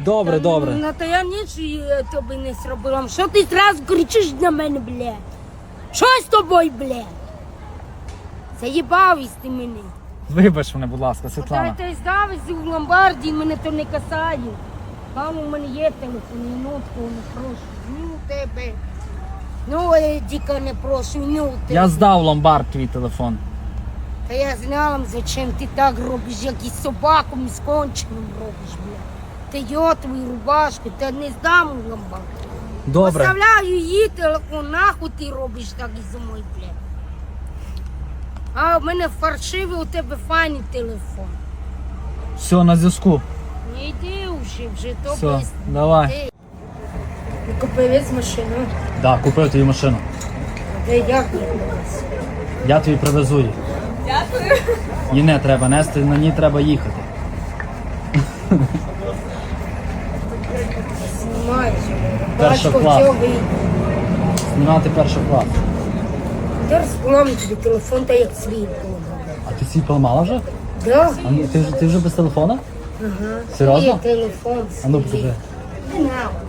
Добре, добре. Ну, то я нічого е, тобі не зробила. Що ти зразу кричиш на мене, бля? Що з тобою, бля? Заїбавись ти мене. Вибач мене, будь ласка, Та Світлана. ти здавися в ломбарді, мене то не касає. Там у мене є телефон, минутку, не прошу. Ні у тебе. Ну, е, дико не прошу, ні у тебе. Я здав ломбард твій телефон. Та я знала, зачем ти так робиш, як із собаком, з конченим робиш, бля. Ти йо твою рубашку, та не здам у ломбард. Добре. Поставляю її телефон, нахуй ти робиш так із мною, блядь. А в мене фаршивий, у тебе файний телефон. Все, на зв'язку. Не йди вже, вже то Все, без- давай. Ти купив з машину. Да, купив тобі машину. Де як не Я тобі привезу її. Дякую. Її не треба нести, на ній треба їхати. знімаєш? Перший клас. Знімати перший клас. Ти розполам тобі телефон, та як свій поламав. А ти свій поламала вже? Да? А ну, ти, вже- ти вже без телефона? Ага. Серйозно? Є телефон. А ну покажи. Не нахуй.